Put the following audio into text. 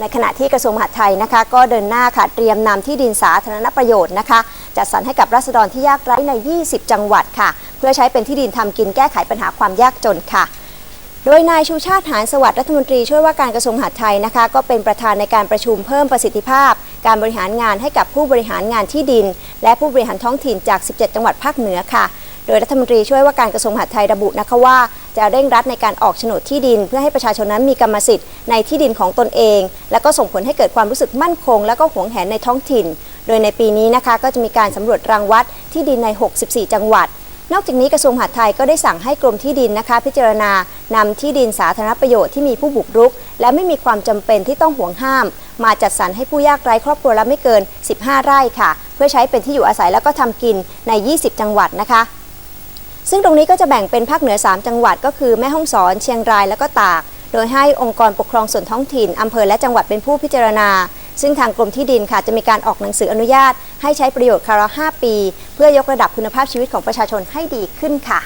ในขณะที่กระทรวงมหาดไทยนะคะ ก็เดินหน้าค่ะเตรียมนำที่ดินสาธารณประโยชน์นะคะ จัดสรรให้กับรัษฎรที่ยากไร้ใน 20 จังหวัดค่ะ เพื่อใช้เป็นที่ดินทำกินแก้ไขปัญหาความยากจนค่ะ โดยนายชูชาติหานสวัสดิ์รัฐมนตรีช่วยว่าการกระทรวงมหาดไทยนะคะ ก็เป็นประธานในการประชุมเพิ่มประสิทธิภาพ การบริหารงานให้กับผู้บริหารงานที่ดิน และผู้บริหารท้องถิ่นจาก 17 จังหวัดภาคเหนือค่ะ โดยรัฐมนตรีช่วยว่าการกระทรวงมหาดไทยระบุนะคะว่า จะเร่งรัดในการออกโฉนดที่ดิน เพื่อให้ประชาชนนั้นมีกรรมสิทธิ์ในที่ดินของตนเอง และก็ส่งผลให้เกิดความรู้สึกมั่นคง และก็หวงแหนในท้องถิ่น โดยในปีนี้นะคะก็จะมีการสำรวจรังวัดที่ดินใน 64 จังหวัดนอกจากนี้กระทรวงมหาดไทยก็ได้สั่งให้กรมที่ดินนะคะ พิจารณานำที่ดินสาธารณประโยชน์ที่มีผู้บุกรุก และไม่มีความจำเป็นที่ต้องห่วงห้าม มาจัดสรรให้ผู้ยากไร้ครอบครัวละไม่เกิน 15 ไร่ค่ะ เพื่อใช้เป็นที่อยู่อาศัยแล้วก็ทำกินใน 20 จังหวัดนะคะ ซึ่งตรงนี้ก็จะแบ่งเป็นภาคเหนือ 3 จังหวัด ก็คือแม่ฮ่องสอน เชียงรายและก็ตาก โดยให้องค์กรปกครองส่วนท้องถิ่นอำเภอและจังหวัดเป็นผู้พิจารณา ซึ่งทางกรมที่ดินค่ะจะมีการออกหนังสืออนุญาต ให้ใช้ประโยชน์คารา5ปี เพื่อยกระดับคุณภาพชีวิตของประชาชนให้ดีขึ้นค่ะ